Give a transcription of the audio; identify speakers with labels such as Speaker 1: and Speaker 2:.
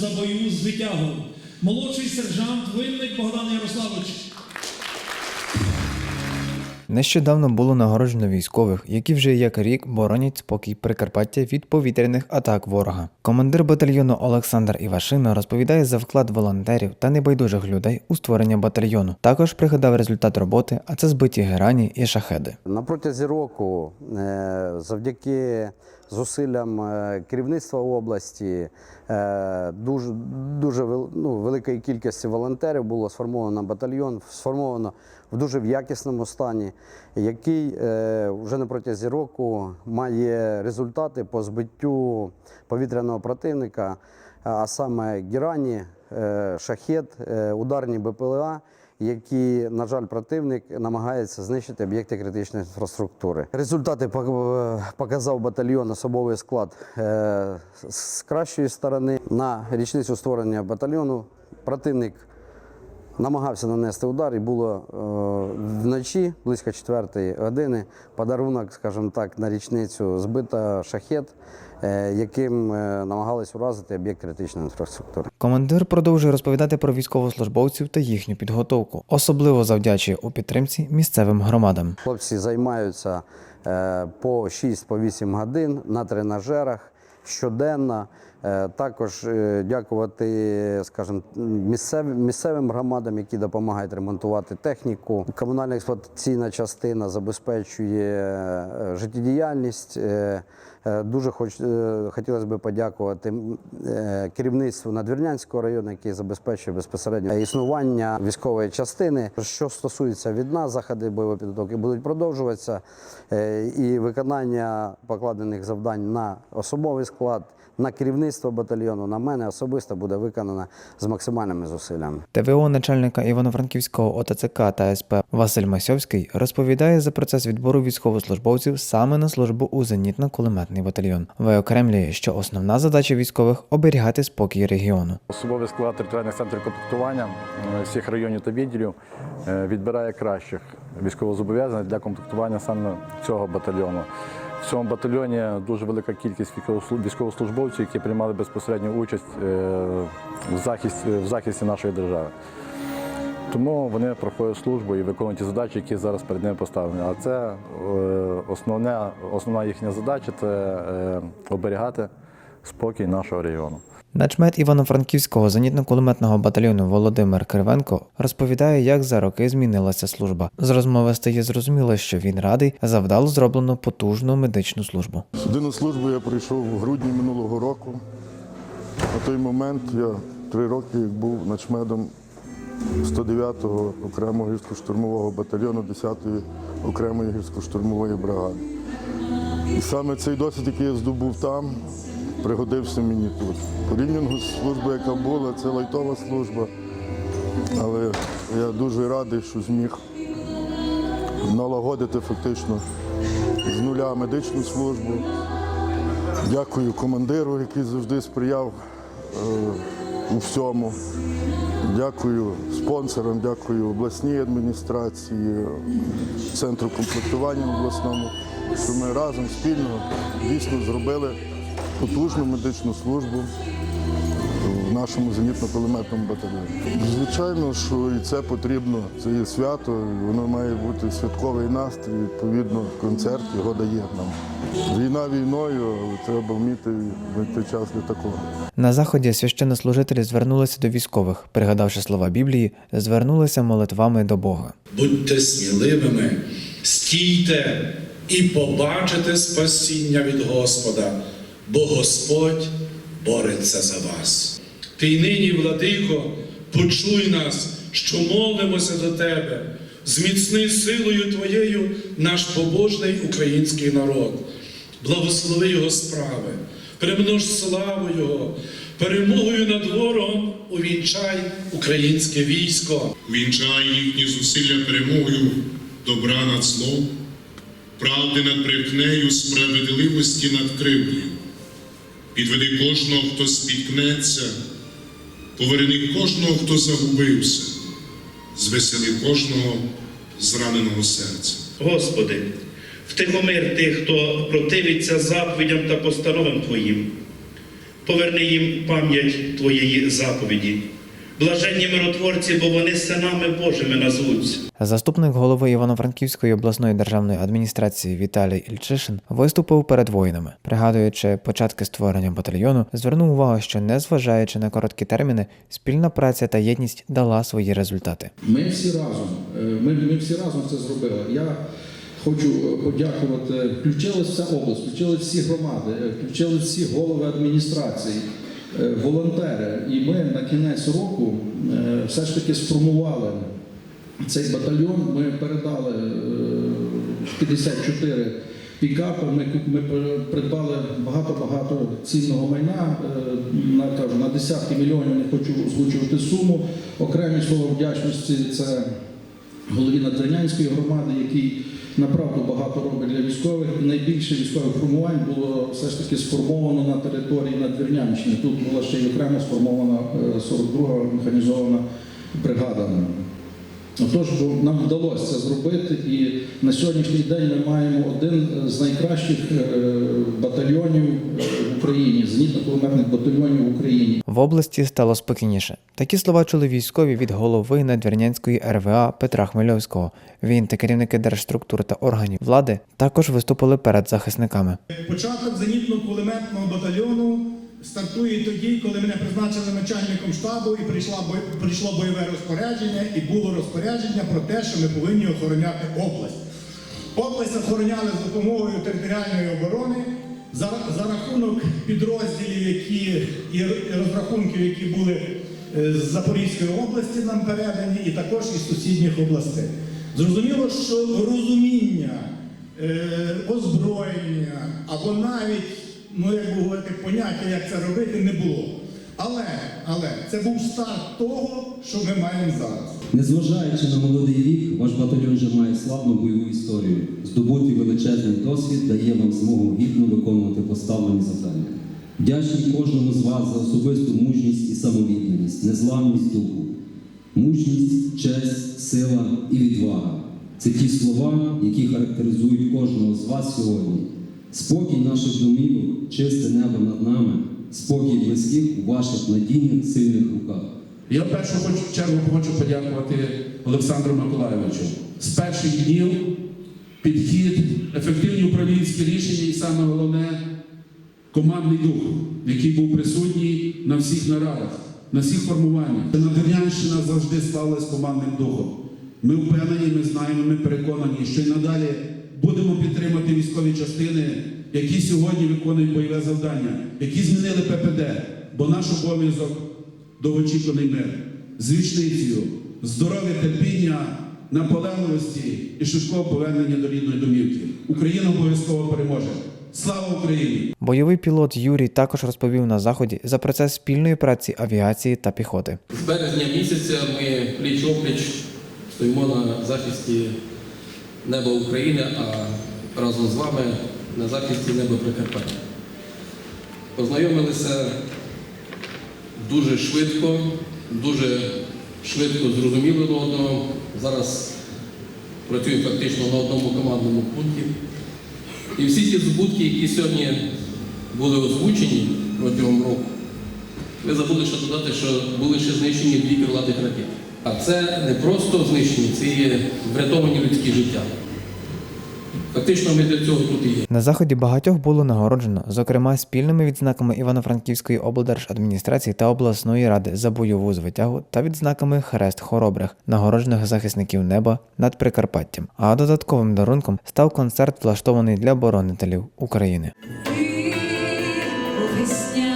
Speaker 1: за бою з витягом. Молодший сержант Винник Богдан Ярославович.
Speaker 2: Нещодавно було нагороджено військових, які вже як рік боронять спокій Прикарпаття від повітряних атак ворога. Командир батальйону Олександр Івашина розповідає за вклад волонтерів та небайдужих людей у створення батальйону. Також пригадав результат роботи, а це збиті герані і шахеди.
Speaker 3: На протязі року, е, завдяки зусиллям е, керівництва області, е, дуже, дуже ну, великої кількості волонтерів було сформовано батальйон, сформовано в дуже в якісному стані, який е, вже на протязі року має результати по збиттю повітряного противника, а саме Гірані, е, шахет, е, ударні БПЛА які, на жаль, противник намагається знищити об'єкти критичної інфраструктури. Результати показав батальйон особовий склад з кращої сторони. На річницю створення батальйону противник намагався нанести удар, і було е, вночі, близько 4 години, подарунок, скажімо так, на річницю збита шахет, е, яким е, намагались уразити об'єкт критичної інфраструктури.
Speaker 2: Командир продовжує розповідати про військовослужбовців та їхню підготовку, особливо завдячує у підтримці місцевим громадам.
Speaker 3: Хлопці займаються по 6-8 годин на тренажерах щоденно. Е, Також е, дякувати, скажімо, місцевим, місцевим громадам, які допомагають ремонтувати техніку. Комунальна експлуатаційна частина забезпечує е, життєдіяльність. Дуже хоч, хотілося б подякувати керівництву Надвірнянського району, який забезпечує безпосередньо існування військової частини. Що стосується від нас, заходи бойової підготовки будуть продовжуватися, і виконання покладених завдань на особовий склад, на керівництво батальйону, на мене особисто буде виконано з максимальними зусиллями.
Speaker 2: ТВО начальника Івано-Франківського ОТЦК та СП Василь Масьовський розповідає за процес відбору військовослужбовців саме на службу у зенітно-кулеметний батальйон. Виокремлює, що основна задача військових оберігати спокій регіону.
Speaker 4: Особовий склад територіальних центрів комплектування е, всіх районів та відділів е, відбирає кращих військовозобов'язаних для комплектування саме цього батальйону. В цьому батальйоні дуже велика кількість військовослужбовців, які приймали безпосередню участь е, в захисті, в захисті нашої держави. Тому вони проходять службу і виконують ті задачі, які зараз перед ними поставлені. А це е, основне, основна їхня задача це е, оберігати спокій нашого регіону.
Speaker 2: Начмет Івано-Франківського зенітно-кулеметного батальйону Володимир Кривенко розповідає, як за роки змінилася служба. З розмови стає зрозуміло, що він радий за вдало зроблену потужну медичну службу.
Speaker 5: Сюди на службу я прийшов в грудні минулого року. На той момент я три роки був начмедом 109-го окремого гірсько-штурмового батальйону 10-ї окремої гірсько-штурмової бригади. І саме цей досвід, який я здобув там, пригодився мені тут. Порівняно з службою, яка була, це лайтова служба. Але я дуже радий, що зміг налагодити фактично з нуля медичну службу. Дякую командиру, який завжди сприяв е, у всьому. Дякую спонсорам, дякую обласній адміністрації, центру комплектування обласному, що ми разом спільно дійсно зробили потужну медичну службу в нашому зенітно-кулеметному батальйоні. Звичайно, що і це потрібно, це є свято, і воно має бути святковий настрій, відповідно, концерт його дає нам. Війна війною, треба вміти знайти час для такого.
Speaker 2: На заході священнослужителі звернулися до військових, пригадавши слова Біблії, звернулися молитвами до Бога.
Speaker 6: Будьте сміливими, стійте і побачите спасіння від Господа, бо Господь бореться за вас. Ти й нині, владико, почуй нас, що молимося до тебе, зміцни силою Твоєю наш побожний український народ, благослови його справи, перемнож славу Його, перемогою над ворогом увінчай українське військо.
Speaker 7: Вінчай їхні зусилля перемогою добра над злом, правди над брехнею, справедливості над кривдою. Підведи кожного, хто спіткнеться, поверни кожного, хто загубився, звесели кожного зраненого серця.
Speaker 8: Господи, втихомир тих, хто противиться заповідям та постановам Твоїм. поверни їм пам'ять Твоєї заповіді. Блаженні миротворці, бо вони синами Божими назвуться.
Speaker 2: Заступник голови Івано-Франківської обласної державної адміністрації Віталій Ільчишин виступив перед воїнами, пригадуючи початки створення батальйону, звернув увагу, що незважаючи на короткі терміни, спільна праця та єдність дала свої результати.
Speaker 9: Ми всі разом, е, ми, ми всі разом це зробили. Я хочу подякувати. Включилась вся область, включились всі громади, е, включились всі голови адміністрації, волонтери. І ми на кінець року е, все ж таки сформували цей батальйон. Ми передали е, 54 пікапи. Ми, ми придбали багато-багато цінного майна е, на, кажу, на десятки мільйонів. Не хочу озвучувати суму. Окремі слова вдячності це голові Надвірнянської громади, який направду багато робить для військових. Найбільше військових формувань було все ж таки сформовано на території Надвірнянщини. Тут була ще й окремо сформована е, 42-га механізована бригада. Отож, бо нам вдалося це зробити, і на сьогоднішній день ми маємо один з найкращих е, батальйонів е, Україні, зенітно-кулеметних батальйонів в Україні.
Speaker 2: В області стало спокійніше. Такі слова чули військові від голови Надвірнянської РВА Петра Хмельовського. Він та керівники держструктур та органів влади також виступили перед захисниками.
Speaker 10: Початок зенітно-кулеметного батальйону стартує тоді, коли мене призначили начальником штабу і прийшла бой- прийшло бойове розпорядження, і було розпорядження про те, що ми повинні охороняти область. Область охороняли з допомогою територіальної оборони за, за рахунок підрозділів, які і розрахунків, які були е, з Запорізької області нам передані, і також із сусідніх областей. Зрозуміло, що розуміння е, озброєння або навіть, ну як би говорити, поняття, як це робити, не було. Але, але це був старт того, що ми маємо зараз.
Speaker 11: Незважаючи на молодий вік, ваш батальйон вже має славну бойову історію. Здобутий величезний досвід дає вам змогу гідно виконувати поставлені завдання. Вдячний кожному з вас за особисту мужність і самовідданість, незламність духу. Мужність, честь, сила і відвага це ті слова, які характеризують кожного з вас сьогодні. Спокій наших домівок, чисте небо над нами, спокій близьких у ваших надійних сильних руках.
Speaker 12: Я в першу чергу хочу подякувати Олександру Миколайовичу. З перших днів підхід, ефективні управлінські рішення і саме головне командний дух, який був присутній на всіх нарадах, на всіх формуваннях. Надвірнянщина завжди славилась командним духом. Ми впевнені, ми знаємо, ми переконані, що й надалі будемо підтримати військові частини, які сьогодні виконують бойове завдання, які змінили ППД, бо наш обов'язок довгоочікуваний мир з вічницею, здоров'я, терпіння, наполегливості і швидкого повернення до рідної домівки. Україна обов'язково переможе. Слава Україні!
Speaker 2: Бойовий пілот Юрій також розповів на заході за процес спільної праці авіації та піхоти.
Speaker 13: З березня місяця ми пліч опліч стоїмо на захисті неба України, а разом з вами на захисті неба Прикарпаття. Познайомилися дуже швидко, дуже швидко зрозуміли до одного. Зараз працюємо фактично на одному командному пункті. І всі ті збутки, які сьогодні були озвучені протягом року, ви забули ще додати, що були ще знищені дві крилатих ракети. А це не просто знищені, це є врятовані людські життя. Фактично ми для цього тут і є.
Speaker 2: На заході багатьох було нагороджено, зокрема спільними відзнаками Івано-Франківської облдержадміністрації та обласної ради за бойову звитягу та відзнаками Хрест Хоробрих, нагороджених захисників неба над Прикарпаттям. А додатковим дарунком став концерт, влаштований для боронителів України.
Speaker 14: Весня